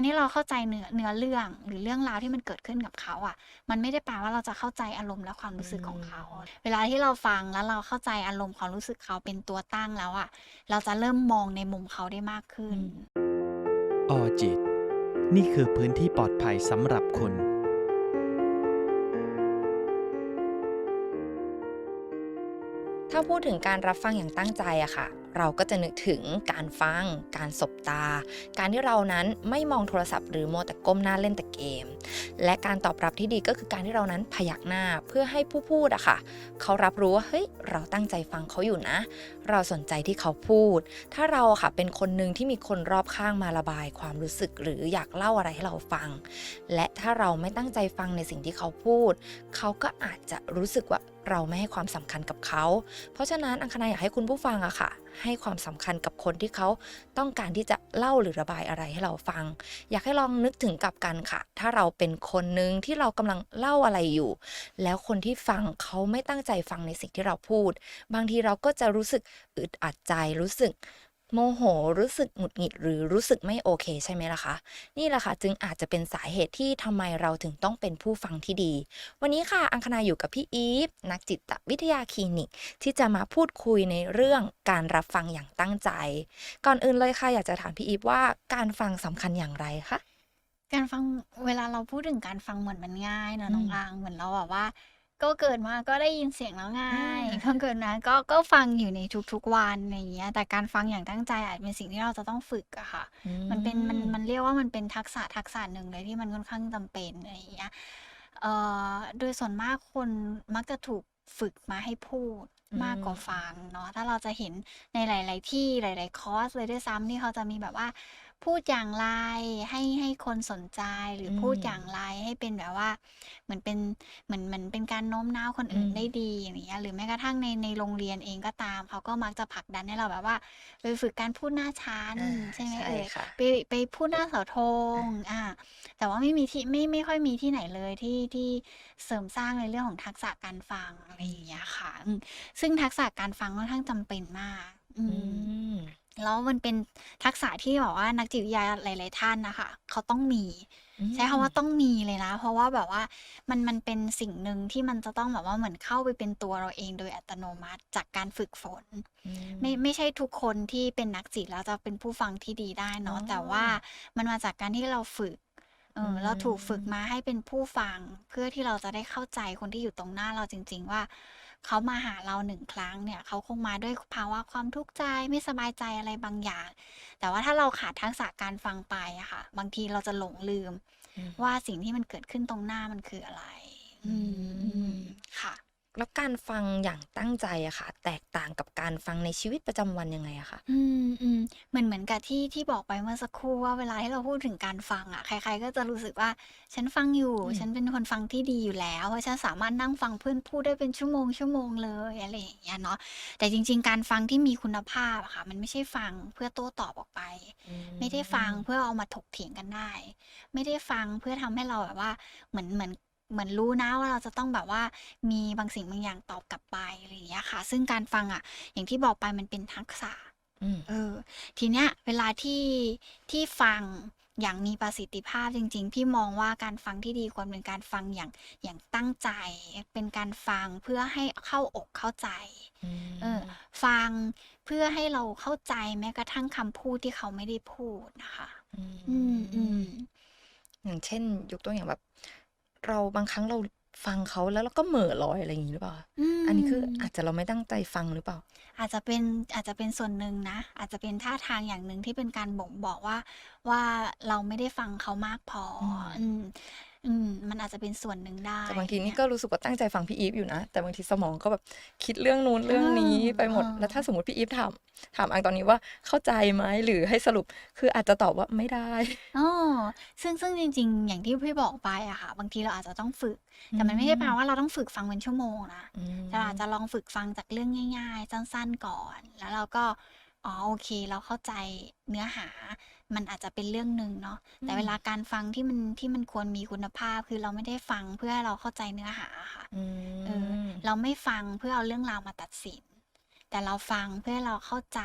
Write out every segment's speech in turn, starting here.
การที่เราเข้าใจเนื้อเนื้อเรื่องหรือเรื่องราวที่มันเกิดขึ้นกับเขาอะมันไม่ได้แปลว่าเราจะเข้าใจอารมณ์และความรู้สึกของเขา เวลาที่เราฟังแล้วเราเข้าใจอารมณ์ความรู้สึกเขาเป็นตัวตั้งแล้วอะเราจะเริ่มมองในมุมเขาได้มากขึ้น ออจิต นี่คือพื้นที่ปลอดภัยสำหรับคุณถ้าพูดถึงการรับฟังอย่างตั้งใจอะค่ะ เราก็จะนึกถึงการฟัง การสบตา การที่เรานั้นไม่มองโทรศัพท์หรือโมแต่ก้มหน้าเล่นแต่เกม และการตอบรับที่ดีก็คือการที่เรานั้นพยักหน้าเพื่อให้ผู้พูดอะค่ะ เขารับรู้ว่าเฮ้ยเราตั้งใจฟังเขาอยู่นะ เราสนใจที่เขาพูด ถ้าเราค่ะเป็นคนหนึ่งที่มีคนรอบข้างมาระบายความรู้สึกหรืออยากเล่าอะไรให้เราฟัง และถ้าเราไม่ตั้งใจฟังในสิ่งที่เขาพูด เขาก็อาจจะรู้สึกว่า เราไม่ให้ความสำคัญกับเขา เพราะฉะนั้นอังคณาอยากให้คุณผู้ฟังอะค่ะ ให้ความสำคัญกับคนที่เขาต้องการที่จะเล่าหรือระบายอะไรให้เราฟัง อยากให้ลองนึกถึงกับกันค่ะ ถ้าเราเป็นคนหนึ่งที่เรากำลังเล่าอะไรอยู่ แล้วคนที่ฟังเขาไม่ตั้งใจฟังในสิ่งที่เราพูด บางทีเราก็จะรู้สึกอึดอัดใจรู้สึก โมโห รู้สึกหงุดหงิดหรือรู้สึกไม่โอเคใช่ไหมล่ะคะ นี่แหละค่ะจึงอาจจะเป็นสาเหตุที่ทำไมเราถึงต้องเป็นผู้ฟังที่ดี วันนี้ค่ะอังคณาอยู่กับพี่อีฟนักจิตวิทยาคลินิก ที่จะมาพูดคุยในเรื่องการรับฟังอย่างตั้งใจ ก่อนอื่นเลยค่ะอยากจะถามพี่อีฟว่าการฟังสำคัญอย่างไรคะการฟังเวลาเราพูดถึงการฟังเหมือนมันง่ายนะน้องอืมอางเหมือนเราแบบว่า ก็เกิดมาก็ได้ยินเสียงแล้วง่ายอ่าก็เกิดมาก็ก็ฟังอยู่ในทุกๆวันอะไรอย่างเงี้ย แต่การฟังอย่างตั้งใจอาจเป็นสิ่งที่เราจะต้องฝึกอะค่ะ มันเป็นมันมันเรียกว่ามันเป็นทักษะทักษะหนึ่งเลยที่มันค่อนข้างจำเป็นอะไรอย่างเงี้ยเอ่อโดยส่วนมากคนมักจะถูกฝึกมาให้พูดอืมมากกว่าฟังเนาะถ้าเราจะเห็นในหลาย ๆ ที่หลาย ๆ คอร์สเลยด้วยซ้ำที่เขาจะมีแบบว่า พูดอย่างไรให้ให้คนสนใจหรืออมพูดอย่างไรให้เป็นแบบว่า เหมือนเป็นเหมือนเหมือนเป็นการโน้มน้าวคนอื่นอืม ได้ดีอย่างเงี้ยหรือแม้กระทั่งในในโรงเรียนเองก็ตาม เขาก็มักจะผลักดันให้เราแบบว่าไปฝึกการพูดหน้าชั้นอ่าใช่ไหมใช่เอ่ย ค่ะ ไปไปพูดหน้าเสาธงอ่า แต่ว่าไม่มีที่ไม่ไม่ค่อยมีที่ไหนเลยที่ที่เสริมสร้างในเรื่องของทักษะการฟังอะไรอย่างเงี้ยค่ะอืมซึ่งทักษะการฟังค่อนข้างจำเป็นมาก อือืม ม แล้วมันเป็นทักษะที่บอกว่านักจิตวิทยาหลาย ๆ ท่านนะคะ เขาต้องมี ใช้คำว่าต้องมีเลยนะ เพราะว่าแบบว่ามันมันเป็นสิ่งหนึ่งที่มันจะต้องแบบว่าเหมือนเข้าไปเป็นตัวเราเองโดยอัตโนมัติจากการฝึกฝนอืมไม่ไม่ใช่ทุกคนที่เป็นนักจิตแล้วจะเป็นผู้ฟังที่ดีได้เนาะอ๋อแต่ว่ามันมาจากการที่เราฝึกเอออมเราถูกฝึกมาให้เป็นผู้ฟัง เพื่อที่เราจะได้เข้าใจคนที่อยู่ตรงหน้าเราจริง ๆ ว่า เขามาหาเราหนึ่งครั้งเนี่ยเขาคงมาด้วยภาวะความทุกข์ใจไม่สบายใจอะไรบางอย่าง แต่ว่าถ้าเราขาดทักษะการฟังไปอะค่ะ บางทีเราจะหลงลืมอืมว่าสิ่งที่มันเกิดขึ้นตรงหน้ามันคืออะไร อืมอืมอืมค่ะ แล้วการฟังอย่างตั้งใจอะค่ะ แตกต่างกับการฟังในชีวิตประจำวันยังไงอะคะอืมอืมเหมือนเหมือนกับที่ที่บอกไปเมื่อสักครู่ว่าเวลาที่เราพูดถึงการฟังอะ ใคร ๆ ก็จะรู้สึกว่า ฉันฟังอยู่ อืม ฉันเป็นคนฟังที่ดีอยู่แล้วเพราะฉันสามารถนั่งฟังเพื่อนพูดได้เป็นชั่วโมงชั่วโมงเลยอะไรอย่างเงี้ยเนาะแต่จริง ๆ การฟังที่มีคุณภาพอะค่ะ มันไม่ใช่ฟังเพื่อโต้ตอบออกไปไม่ได้ฟังเพื่อเอามาถกเถียงกันได้ ไม่ได้ฟังเพื่อทำให้เราแบบว่าเหมือนเหมือน เหมือนรู้นะว่าเราจะต้องแบบว่ามีบางสิ่งบางอย่างตอบกลับไปอะไรอย่างเงี้ยค่ะ ซึ่งการฟังอะ อย่างที่บอกไปมันเป็นทักษะอืมเออ ทีเนี้ยเวลาที่ที่ฟังอย่างมีประสิทธิภาพจริง ๆ พี่มองว่าการฟังที่ดีควรเป็นการฟังอย่างอย่างตั้งใจ เป็นการฟังเพื่อให้เข้าอกเข้าใจเออฟังเพื่อให้เราเข้าใจแม้กระทั่งคำพูดที่เขาไม่ได้พูดนะคะ อืมอืมอย่างเช่น ยกตัวอย่างแบบ เราบางครั้งเราฟังเขาแล้วเราก็เหม่อลอยอะไรอย่างนี้หรือเปล่า มอันนี้คืออาจจะเราไม่ตั้งใจฟังหรือเปล่า อาจจะเป็นอาจจะเป็นส่วนหนึ่งนะ อาจจะเป็นท่าทางอย่างหนึ่งที่เป็นการบ่งบอกว่า ว่าเราไม่ได้ฟังเขามากพออม อืม อืมมันอาจจะเป็นส่วนหนึ่งได้แต่บางทีนี่เยก็รู้สึกว่าตั้งใจฟังพี่อีฟอยู่นะ แต่บางทีสมองก็แบบคิดเรื่องนู้นเรื่องนี้อ่าไปหมดอ่าแล้วถ้าสมมติพี่อีฟถามถามอังตอนนี้ว่าเข้าใจไหมหรือให้สรุปคืออาจจะตอบว่าไม่ได้อ๋อซึ่งซึ่งจริง ๆ อย่างที่พี่บอกไปอะค่ะ บางทีเราอาจจะต้องฝึก แต่มันไม่ได้แปลว่าเราต้องฝึกฟังเป็นชั่วโมงนะอืมเราอาจจะลองฝึกฟังจากเรื่องง่าย ๆ สั้น ๆ ก่อน แล้วเราก็อ๋อโอเค เราเข้าใจเนื้อหา มันอาจจะเป็นเรื่องหนึ่งเนาะแต่เวลาการฟังที่มันที่มันควรมีคุณภาพ คือเราไม่ได้ฟังเพื่อให้เราเข้าใจเนื้อหาค่ะอืเออมเราไม่ฟังเพื่อเอาเรื่องราวมาตัดสิน แต่เราฟังเพื่อให้เราเข้าใจ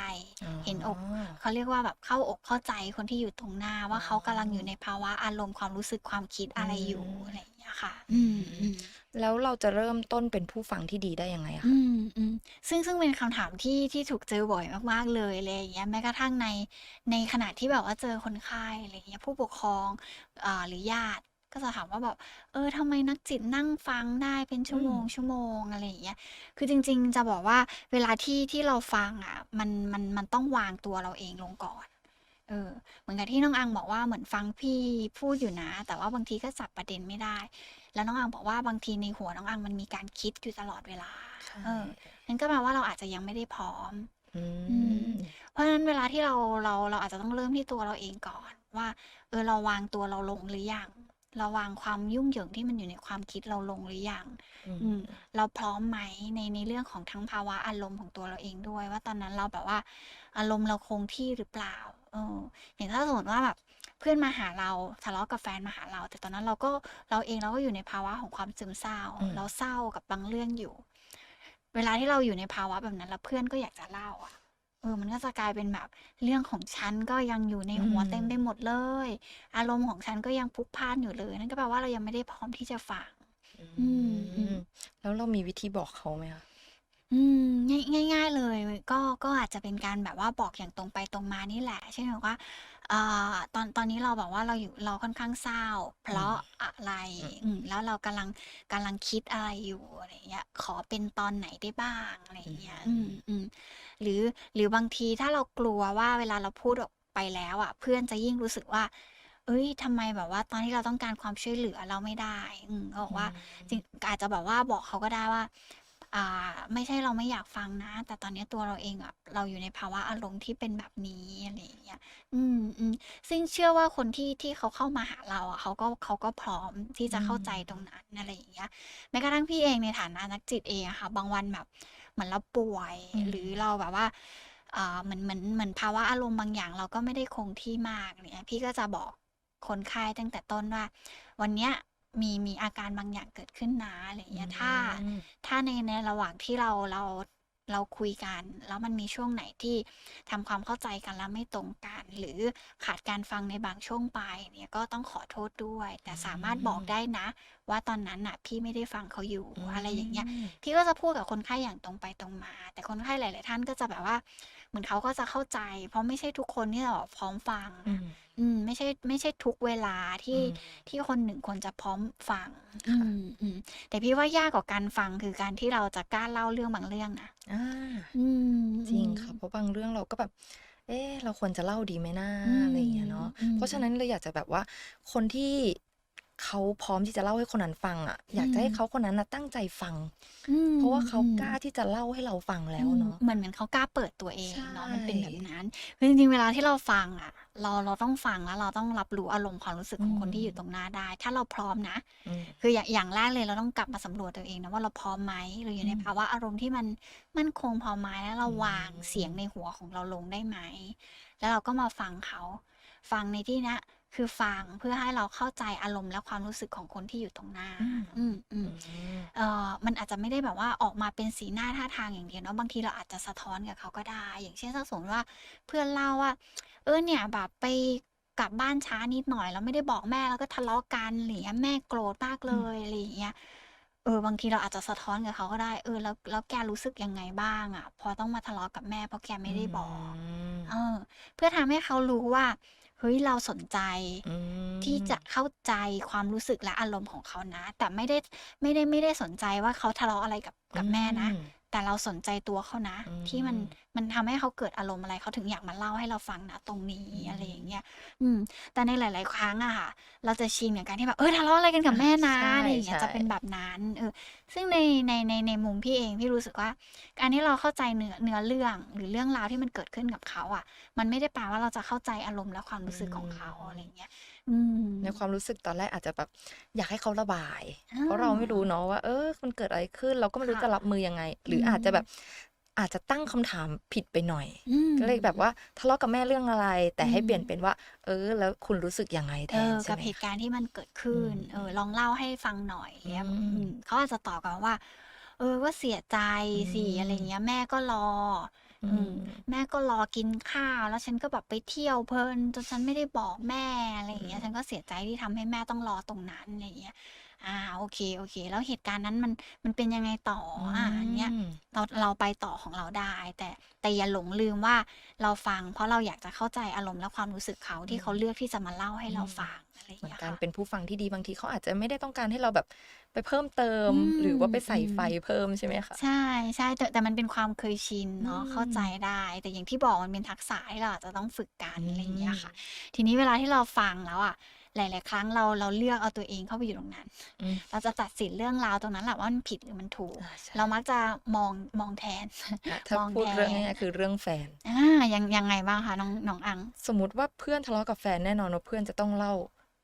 เห็นอกเขาเรียกว่าแบบเข้าอกเข้าใจคนที่อยู่ตรงหน้าว่าเขากำลังอยู่ในภาวะอารมณ์ความรู้สึกความคิดอะไรอยู่อืมอะไรอย่างเงี้ยค่ะ อืมอืม แล้วเราจะเริ่มต้นเป็นผู้ฟังที่ดีได้ยังไงอะอืคะมอืมซึ่งซึ่งเป็นคำถามที่ที่ถูกเจอบ่อยมาก ๆ เลยอะไรอย่างเงี้ยแม้กระทั่งในในขณะที่แบบว่าเจอคนไข้อะไรอย่างเงี้ยผู้ปกครองอ่าหรือญาติก็จะถามว่าแบบเออทำไมนักจิตนั่งฟังได้เป็นชั่วโมงชั่วโมงอะไรอย่างเงี้ยคือจริง ๆ จะบอกว่าเวลาที่ที่เราฟังอะมันมันมันต้องวางตัวเราเองลงก่อน เออเหมือนกับที่น้องอังบอกว่าเหมือนฟังพี่พูดอยู่นะ แต่ว่าบางทีก็จับประเด็นไม่ได้ แล้วน้องอังบอกว่าบางทีในหัวน้องอังมันมีการคิดอยู่ตลอดเวลา เออนั่นก็แปลว่าเราอาจจะยังไม่ได้พร้อมอือืมมเพราะฉะนั้นเวลาที่เราเราเราอาจจะต้องเริ่มที่ตัวเราเองก่อน ว่า เออเราวางตัวเราลงหรือยังเราวางความยุ่งเหยิงที่มันอยู่ในความคิดเราลงหรือยังอืมอืมเราพร้อมไหมในในเรื่องของทั้งภาวะอารมณ์ของตัวเราเองด้วย ว่าตอนนั้นเราแบบว่า อารมณ์เราคงที่หรือเปล่า เอออย่างถ้าสมมติว่าแบบเพื่อนมาหาเราทะเลาะกับแฟนมาหาเรา แต่ตอนนั้นเราก็เราเองเราก็อยู่ในภาวะของความซึมเศร้าอืมเราเศร้ากับบางเรื่องอยู่ เวลาที่เราอยู่ในภาวะแบบนั้น แล้วเพื่อนก็อยากจะเล่าอะเออมันก็จะกลายเป็นแบบเรื่องของฉันก็ยังอยู่ในหัวอืมเต็มไปหมดเลย อารมณ์ของฉันก็ยังพลุกพล่านอยู่เลยนั่นก็แปลว่าเรายังไม่ได้พร้อมที่จะฟังอืมอืมแล้วเรามีวิธีบอกเขาไหมคะ อืม ง่าย ง่าย ๆ เลย ก็ ก็อาจจะเป็นการแบบว่าบอกอย่างตรงไปตรงมานี่แหละ เช่นแบบว่า อ่า ตอน ตอนนี้เราแบบว่าเราอยู่ เราค่อนข้างเศร้า เพราะอะไร อืม อืม แล้วเรากำลัง กำลังคิดอะไรอยู่ อะไรเงี้ย ขอเป็นตอนไหนได้บ้าง อะไรเงี้ย อืมอืม หรือ หรือบางทีถ้าเรากลัวว่าเวลาเราพูดออกไปแล้วอะเพื่อนจะยิ่งรู้สึกว่าเอ้ย ทำไมแบบว่าตอนที่เราต้องการความช่วยเหลือเราไม่ได้ อืมก็บอกว่า จริงอาจจะแบบว่าบอกเขาก็ได้ว่า อ่า ไม่ใช่เราไม่อยากฟังนะ แต่ตอนนี้ตัวเราเองอะเราอยู่ในภาวะอารมณ์ที่เป็นแบบนี้อะไรอย่างเงี้ย อืมอืมซึ่งเชื่อว่าคนที่ที่เขาเข้ามาหาเราอะเขาก็เขาก็พร้อมที่จะเข้าใจตรงนั้นอะไรอย่างเงี้ย แม้กระทั่งพี่เองในฐานะนักจิตเองอะค่ะ บางวันแบบเหมือนเราป่วย อืมหรือเราแบบว่าอ่าเหมือนเหมือนเหมือนภาวะอารมณ์บางอย่าง เราก็ไม่ได้คงที่มากเนี่ย พี่ก็จะบอกคนไข้ตั้งแต่ต้นว่า วันเนี้ย มีมีอาการบางอย่างเกิดขึ้นนะอะไรอย่างเงี้ยถ้าอืมถ้าในในระหว่างที่เราเราเราคุยกัน แล้วมันมีช่วงไหนที่ทำความเข้าใจกันแล้วไม่ตรงกัน หรือขาดการฟังในบางช่วงไปเนี่ยก็ต้องขอโทษด้วย แต่สามารถบอกได้นะ ว่าตอนนั้นน่ะ พี่ไม่ได้ฟังเขาอยู่อะไรอย่างเงี้ยพี่ก็จะพูดกับคนไข้อย่างตรงไปตรงมา แต่คนไข้หลาย ๆ ท่านก็จะแบบว่าเห มือนเขาก็จะเข้าใจ เพราะไม่ใช่ทุกคนที่แบบพร้อมฟังอืมอืม ไม่ใช่ไม่ใช่ทุกเวลาที่อืมที่คนหนึ่งควรจะพร้อมฟังค่ะอืมอืมแต่พี่ว่ายากกว่าการฟังคือการที่เราจะกล้าเล่าเรื่องบางเรื่องนะอ่าอืมจริงอืมค่ะเพราะบางเรื่องเราก็แบบ เอ๊ะเราควรจะเล่าดีไหมนะอืมอะไรอย่างเงี้ยเนาะอืมเพราะฉะนั้นเลยอยากจะแบบว่าคนที่ เขาพร้อมที่จะเล่าให้คนนั้นฟังอะ อยากจะให้อืมเขาคนนั้นนะตั้งใจฟังอืมเพราะว่าเขาอืมกล้าที่จะเล่าให้เราฟังแล้วอืมเนาะเหมือนเหมือนเขากล้าเปิดตัวเองเนาะใช่มันเป็นแบบนั้นคือจริงๆเวลาที่เราฟังอะ เราเราต้องฟังแล้วเราต้องรับรู้อารมณ์ความรู้สึกของคนที่อยู่ตรงหน้าได้ ถ้าเราพร้อมนะอืมคืออย่างอย่างแรกเลยเราต้องกลับมาสำรวจตัวเองนะว่าเราพร้อมไหมเราอยู่ในอืมภาวะอารมณ์ที่มันมั่นคงพอไหมแล้วเราอืมวางเสียงในหัวของเราลงได้ไหมแล้วเราก็มาฟังเขาฟังในที่เนี้ย คือฟังเพื่อให้เราเข้าใจอารมณ์และความรู้สึกของคนที่อยู่ตรงหน้า อืมอืมอืมเอ่อมันอาจจะไม่ได้แบบว่าออกมาเป็นสีหน้าท่าทางอย่างเดียวเนาะบางทีเราอาจจะสะท้อนกับเขาก็ได้ อย่างเช่นถ้าสมมติว่าเพื่อนเล่าว่า เออเนี่ยแบบไปกลับบ้านช้านิดหน่อยแล้วไม่ได้บอกแม่แล้วก็ทะเลาะกันอะไรอย่างเงี้ยแม่โกรธมากเลยอะไรอย่างเงี้ยเออบางทีเราอาจจะสะท้อนกับเขาก็ได้เออแล้วแล้วแกรู้สึกยังไงบ้างอะ พอต้องมาทะเลาะกับแม่เพราะแกไม่ได้บอกมเออ เพื่อทำให้เขารู้ว่า เฮ้ยเราสนใจอืมที่จะเข้าใจความรู้สึกและอารมณ์ของเขานะ แต่ไม่ได้ไม่ได้ไม่ได้สนใจว่าเขาทะเลาะอะไรกับกับแม่นะอืมแต่เราสนใจตัวเขานะอืมที่มัน มันทำให้เขาเกิดอารมณ์อะไรเขาถึงอยากมาเล่าให้เราฟังนะตรงนี้อืมอะไรอย่างเงี้ยอืม แต่ในหลาย ๆ ครั้งอะค่ะ เราจะชินกับการที่แบบเออทะเลาะอะไรกันกับแม่นะใช่อะไรอย่างเงี้ยใช่จะเป็นแบบนั้นเออซึ่งในในในในมุมพี่เองพี่รู้สึกว่าการที่เราเข้าใจเนื้อเนื้อเรื่องหรือเรื่องราวที่มันเกิดขึ้นกับเขาอะมันไม่ได้แปลว่าเราจะเข้าใจอารมณ์และความรู้สึกของเขาอะไรอย่างเงี้ยอืมในความรู้สึกตอนแรกอาจจะแบบอยากให้เขาระบายอ่าเพราะเราไม่รู้เนาะว่า เออมันเกิดอะไรขึ้น เราก็ไม่รู้ค่ะจะรับมือยังไง หรืออมอาจจะแบบ อาจจะตั้งคำถามผิดไปหน่อยอืมก็เลยแบบว่าทะเลาะกับแม่เรื่องอะไร แต่ให้อืมเปลี่ยนเป็นว่า เออ แล้วคุณรู้สึกยังไงแทเอนอใช่กับไหมเหตุการณ์ที่มันเกิดขึ้นอืมเออ ลองเล่าให้ฟังหน่อยเนี้ยอืมอืมเขาอาจจะตอบกลับมาว่า เออก็เสียใจสิอืมอะไรเงี้ย แม่ก็รออือืมมแม่ก็รอกินข้าว แล้วฉันก็แบบไปเที่ยวเพลินจนฉันไม่ได้บอกแม่อะไรอย่างเงี้ยอืมฉันก็เสียใจที่ทำให้แม่ต้องรอตรงนั้นอะไรอย่างเงี้ย อ่าโอเคโอเค แล้วเหตุการณ์นั้นมันมันเป็นยังไงต่ออ่าอันเนี้ยอืมเราเราไปต่อของเราได้ แต่แต่อย่าหลงลืมว่าเราฟัง เพราะเราอยากจะเข้าใจอารมณ์และความรู้สึกเขาที่เขาเลือกที่จะมาเล่าให้เราอืมฟังอะไรอย่างเหมือนเงี้ยการค่ะเป็นผู้ฟังที่ดีบางทีเขาอาจจะไม่ได้ต้องการให้เราแบบไปเพิ่มเติมอืมหรือว่าไปใส่อืมไฟเพิ่มใช่ไหมคะใช่ใช่แต่แต่มันเป็นความเคยชินเนาะอืมเข้าใจได้ แต่อย่างที่บอกมันเป็นทักษะที่เราอาจจะต้องฝึกกันอืมอะไรอย่างเงี้ยค่ะ ทีนี้เวลาที่เราฟังแล้วอะ หลาย ๆ ครั้งเราเราเลือกเอาตัวเองเข้าไปอยู่ตรงนั้นอืมเราจะตัดสินเรื่องราวตรงนั้นแหละว่ามันผิดหรือมันถูกอ่าใช่เรามักจะมองมองแทนอะถ้ามองพูดแทเรื่องนง่ายๆคือเรื่องแฟนอ่ายังยังไงบ้างคะน้องน้องอัง สมมติว่าเพื่อนทะเลาะกับแฟนแน่นอนว่าเพื่อนจะต้องเล่า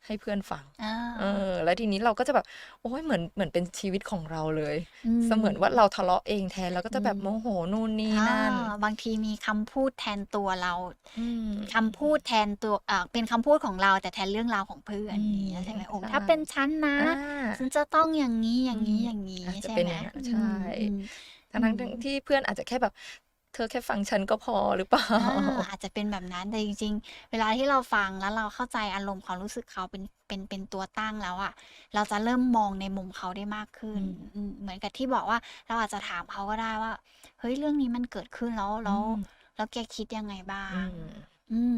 ให้เพื่อนฟังอ่าเออ แล้วทีนี้เราก็จะแบบโอ้ยเหมือนเหมือนเป็นชีวิตของเราเลยอืมเสมือนว่าเราทะเลาะเองแทนเราก็จะแบบอืมโมโหนู่นนี่นั่นอ่าบางทีมีคำพูดแทนตัวเราอืมคำพูดแทนตัวเอ่อเป็นคำพูดของเราแต่แทนเรื่องราวของเพื่อนอืมอย่างเงี้ยใช่ไหมโอ้ใช่ถ้าเป็นฉันนะอ่าฉันจะต้องอย่างนี้อย่างนี้อืมอย่างนี้อาจจะใช่เป็นไหมอย่างนั้นอืใช่มอืมทั้งทั้งที่เพื่อนอาจจะแค่แบบ เธอแค่ฟังฉันก็พอหรือเปล่าอ่าอาจจะเป็นแบบนั้นแต่จริงๆ เวลาที่เราฟังแล้วเราเข้าใจอารมณ์ความรู้สึกเขาเป็นเป็นเป็นตัวตั้งแล้วอะเราจะเริ่มมองในมุมเขาได้มากขึ้นอืมอืมเหมือนกับที่บอกว่าเราอาจจะถามเขาก็ได้ว่า เฮ้ยเรื่องนี้มันเกิดขึ้นแล้วแล้วอืม แล้วแกคิดยังไงบ้าง อืมอืม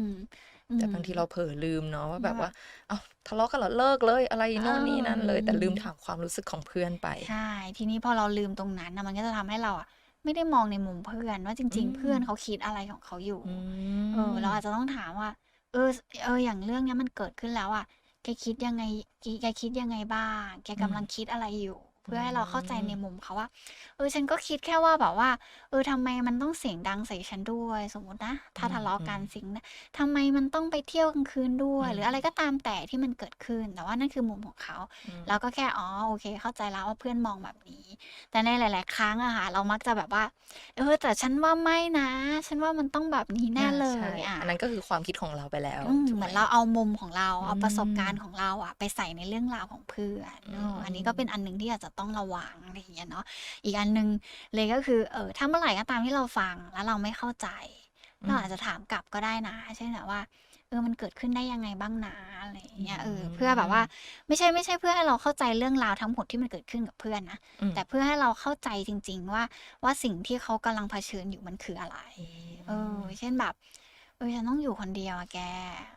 อืแต่มบางทีเราเผลอลืมเนาะว่าแบบว่าว่า เอ้าทะเลาะกันเหรอเลิกเลยอะไรโน่นนี่นั่นเลย แต่อืมลืมถามความรู้สึกของเพื่อนไป ใช่ ทีนี้พอเราลืมตรงนั้นนะมันก็จะทำให้เราอะ ไม่ได้มองในมุมเพื่อนว่าจริงอืมๆเพื่อนเขาคิดอะไรของเขาอยู่อืเออเราอาจมจะต้องถามว่า เออ เออ อย่างเรื่องเนี้ยมันเกิดขึ้นแล้วอะแกคิดยังไงแกแกคิดยังไงบ้าง แกอืกำลัมงคิดอะไรอยู่ เพื่อือให้เราเข้าใจในมมุมเขาว่า เออ ฉันก็คิดแค่ว่าแบบว่าเออทำไมมันต้องเสียงดังใส่ฉันด้วยสมมุตินะอืถ้ามทะเลาะอืกัมนสิ่งนะทำไมมันต้องไปเที่ยวกลางคืนด้วอืยหรือมอะไรก็ตามแต่ที่มันเกิดขึ้น แต่ว่านั่นคือมุมของเขาอืมเราก็แค่อ๋อโอเค เข้าใจแล้วว่าเพื่อนมองแบบนี้ แต่ในหลาย ๆ ครั้งอะค่ะเรามักจะแบบว่า เออแต่ฉันว่าไม่นะ ฉันว่ามันต้องแบบนี้แน่อาเลใช่ยอ่าอันนั้นก็คือความคิดของเราไปแล้วอืมถูกเหไหมืมอนเราเอามุมของเราอืเอาประสบการมณ์ของเราอะไปใส่ในเรื่องราวของเพื่อนอืเอออันนี้มก็เป็นอันหนึ่งที่อาจจะต้องระวังอะไรอย่างเงี้ยเนาะอีกอันหนึ่งเลยก็คือเออถ้าเมื่อไหร่ก็ตามที่เราฟังแล้วเราไม่เข้าใจ อืเรามอาจจะถามกลับก็ได้นะ เช่นแบบว่า เออมันเกิดขึ้นได้ยังไงบ้างนะอะไรอย่างอืเงี้ยเออเพื่อแบบว่ามไม่ใช่ไม่ใช่เพื่อให้เราเข้าใจเรื่องราวทั้งหมดที่มันเกิดขึ้นกับเพื่อนนะอืมแต่เพื่อให้เราเข้าใจจริง ๆ ว่าว่าสิ่งที่เขากำลังเผชิญอยู่มันคืออะไรอืเออมเช่นแบบเออฉันต้องอยู่คนเดียวอะแก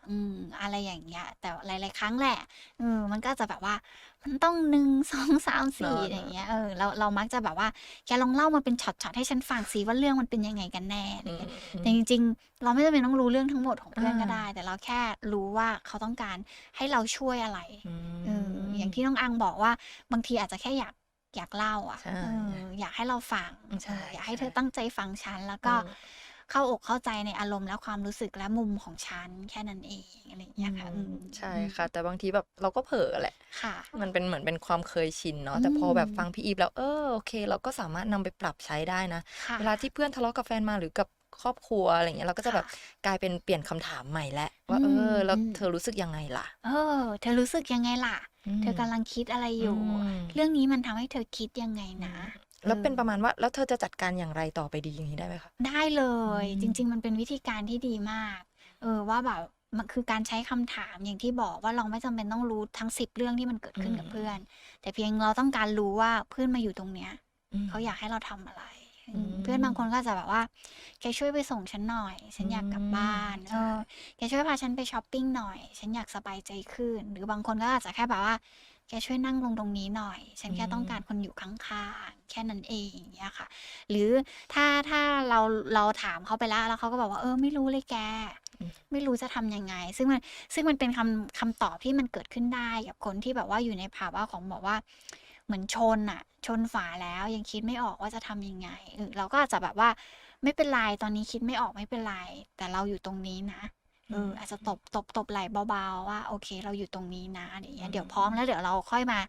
อืม อะไรอย่างเงี้ย แต่หลาย ๆ ครั้งแหละเออมันก็จะแบบว่า มันต้องหนึ่งสองสามเนาะสี่อะไรอเนาะย่างเงี้ย เออ เรา เรามักจะแบบว่า แกลองเล่ามาเป็นช็อต ๆ ให้ฉันฟังซิว่าเรื่องมันเป็นยังไงกันแน่อะไรอืมเงี้ย อืแต่มจริง ๆ เราไม่จำเป็นต้องรู้เรื่องทั้งหมดของอาเพื่อนก็ได้ แต่เราแค่รู้ว่าเขาต้องการให้เราช่วยอะไร อืเอออย่างมที่น้องอังบอกว่าบางทีอาจจะแค่อยากอยากเล่าอะใช่เอออยากให้เราฟังอืมเอใช่ออยากให้ใช่เธอตั้งใจฟังฉันแล้วเอก็อ เข้าอกเข้าใจในอารมณ์และความรู้สึกและมุมของฉันแค่นั้นเองอะไรอย่างอืเงี้ยค่ะมอืมใช่อืมค่ะ แต่บางทีแบบเราก็เผลอแหละค่ะ มันเป็นเหมือนเป็นความเคยชินเนาะอืแต่พอแบบมฟังพี่อีฟแล้วเออโอเค เราก็สามารถนำไปปรับใช้ได้นะค่ะเวลาที่เพื่อนทะเลาะกับแฟนมาหรือกับครอบครัวอะไรอย่างเงี้ยเราก็จะแบค่ะบกลายเป็นเปลี่ยนคำถามใหม่แล้วอืว่าเอมอแล้อืวมเธอรู้สึกยังไงล่ะ?เออ เธอรู้สึกยังไงล่ะอืเธอมกำลังคิดอะไรอือยู่มเรื่องนี้มันทำให้เธอคิดยังไงอืนะมเอ แล้วเป็นอประมาณว่าแล้วเธอจะจัดการอย่างไรต่อไปดีอย่างงี้ได้ไหมคะ?ได้เลอืยจมริง ๆ มันเป็นวิธีการที่ดีมาก เออว่าแบบมันคือการใช้คำถามอย่างที่บอกว่าเราไม่จำเป็นต้องรู้ทั้ง10เรื่องที่มันเกิดอืขึ้นกับเพื่อนมแต่เพียงเราต้องการรู้ว่าเพื่อนมาอยู่ตรงเนี้ยอืเขาอยากมให้เราทำอะไรอือืมเพื่อนบางคนมก็อาจจะแบบว่า"แกช่วยไปส่งฉันหน่อย ฉัอืนอยากกลับมบ้าน"ใชเอ่อ"แกช่วยพาฉันไปชอปปิงหน่อย ฉันอยากสบายใจขึ้น"หรือบางคนก็อาจจะแค่แบบว่า"แกช่วยนั่งลงตรงนี้หน่อย ฉัอืนแค่ต้องการมคนอยู่ข้างๆ" แค่นั้นเองอย่างเงี้ยค่ะ หรือถ้าถ้าเราเราถามเขาไปแล้วแล้วเขาก็บอกว่า"เออไม่รู้เลยแกอืมไม่รู้จะทำยังไง"ซึ่งมันซึ่งมันเป็นคำคำตอบที่มันเกิดขึ้นได้กับคนที่แบบว่าอยู่ในภาวะของแบบว่าเหมือนชนน่ะชนฝาแล้วยังคิดไม่ออกว่าจะทำยังไงเออเราก็อาจจะแบบว่า"ไม่เป็นไรตอนนี้คิดไม่ออกไม่เป็นไรแต่เราอยู่ตรงนี้นะ"อื เออมอาจจะตบตบตบไหล่เบาๆว่า"โอเค เราอยู่ตรงนี้นะ"อะไรอย่างอืเงี้ย"เดี๋ยวพร้อมมแล้วเดี๋ยวเราค่อยมา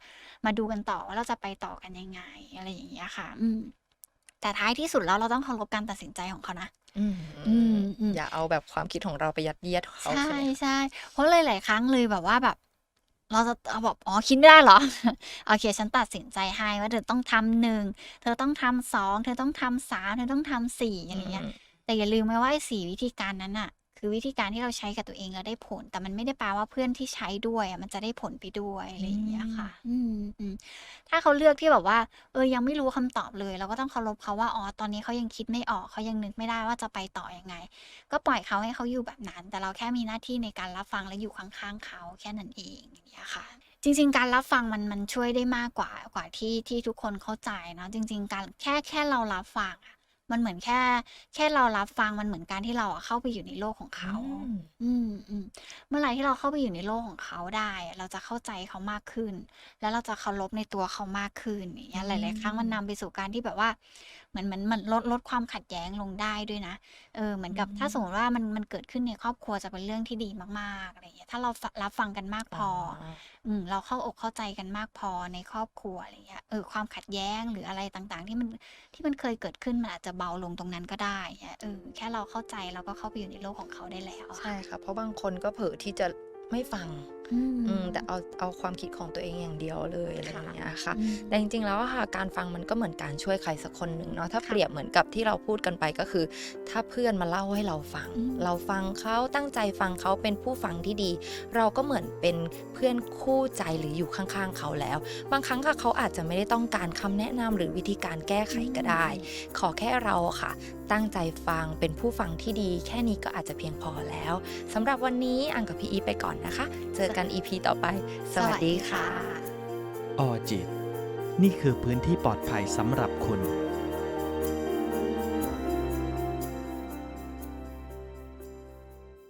มาดูกันต่อว่าเราจะไปต่อกันยังไง"อะไรอย่างเงี้ยค่ะ อืม แต่ท้ายที่สุดแล้วเราต้องเคารพการตัดสินใจของเขานะอืมอืมอืมอย่าเอาแบบความคิดของเราไปยัดเยียดเขาใช่ใช่ไหมคะ?่ๆเพราะหลายๆครั้งเลยแบบว่าแบบ เราจะเอาบอกอ๋อคิดไม่ได้เหรอโอเค ฉันตัดสินใจให้ว่าเธอต้องทำหนึ่งเธอต้องทำสองเธอต้องทำสามเธอต้องทำสี่อะไรเงี้ยแต่อย่าลืมไว้ว่าไอ้สี่วิธีการนั้นอะ คือวิธีการที่เราใช้กับตัวเองแล้วได้ผล แต่มันไม่ได้แปลว่าเพื่อนที่ใช้ด้วยอะมันจะได้ผลไปด้วยอะไรอย่างเงี้ยค่ะ อืมอืมถ้าเขาเลือกที่แบบว่า เออยังไม่รู้คำตอบเลย เราก็ต้องเคารพเขาว่าอ๋อตอนนี้เขายังคิดไม่ออกเขายังนึกไม่ได้ว่าจะไปต่อยังไง ก็ปล่อยเขาให้เขาอยู่แบบนั้น แต่เราแค่มีหน้าที่ในการรับฟังและอยู่ข้างๆเขาแค่นั้นเองอย่างเงี้ยค่ะจริง ๆ การรับฟังมันมันช่วยได้มากกว่ากว่าที่ที่ทุกคนเข้าใจเนาะจริง ๆ การแค่แค่เรารับฟังอะ มันเหมือนแค่ แค่เรารับฟังมันเหมือนการที่เราอะเข้าไปอยู่ในโลกของเขาอืมอืมเมื่อไหร่ที่เราเข้าไปอยู่ในโลกของเขาได้อะเราจะเข้าใจเขามากขึ้น แล้วเราจะเคารพในตัวเขามากขึ้นอย่างเงี้ยหลาย ๆ ครั้งมันนำไปสู่การที่แบบว่าเหมือนเหมือนเหมือนลดลดความขัดแย้งลงได้ด้วยนะ เออเหมือนกับอืมถ้าสมมติว่ามันมันเกิดขึ้นในครอบครัวจะเป็นเรื่องที่ดีมากๆอะไรอย่างเงี้ยถ้าเราฟรับฟังกันมากพอออืมเราเข้าอกเข้าใจกันมากพอในครอบครัวอะไรเงี้ยเออความขัดแย้งหรืออะไรต่างๆ ที่มันที่มันเคยเกิดขึ้นมันอาจจะเบาลงตรงนั้นก็ได้เงี้ยเออแค่เราเข้าใจเราก็เข้าไปอยู่ในโลกของเขาได้แล้วอะใช่ค่ะเพราะบางคนก็เผลอที่จะไม่ฟัง อืมอืมแต่เอาเอาความคิดของตัวเองอย่างเดียวเลยอะไรอย่างเงี้ยค่ะอืมแต่จริงๆแล้วอะค่ะการฟังมันก็เหมือนการช่วยใครสักคนหนึ่งเนาะถ้าค่ะเปรียบเหมือนกับที่เราพูดกันไปก็คือ ถ้าเพื่อนมาเล่าให้เราฟังอืมเราฟังเขาตั้งใจฟังเขาเป็นผู้ฟังที่ดี เราก็เหมือนเป็นเพื่อนคู่ใจหรืออยู่ข้างๆเขาแล้ว บางครั้งค่ะเขาอาจจะไม่ได้ต้องการคำแนะนำหรือวิธีการแก้ไขก็ได้ ขอแค่เราอะค่ะ ตั้งใจฟังเป็นผู้ฟังที่ดี แค่นี้ก็อาจจะเพียงพอแล้วสำหรับวันนี้อังกับพี่อีฟไปก่อนนะคะ เจอกัน EP ต่อไป สวัสดีค่ะ ออจิต นี่คือพื้นที่ปลอดภัยสำหรับคุณ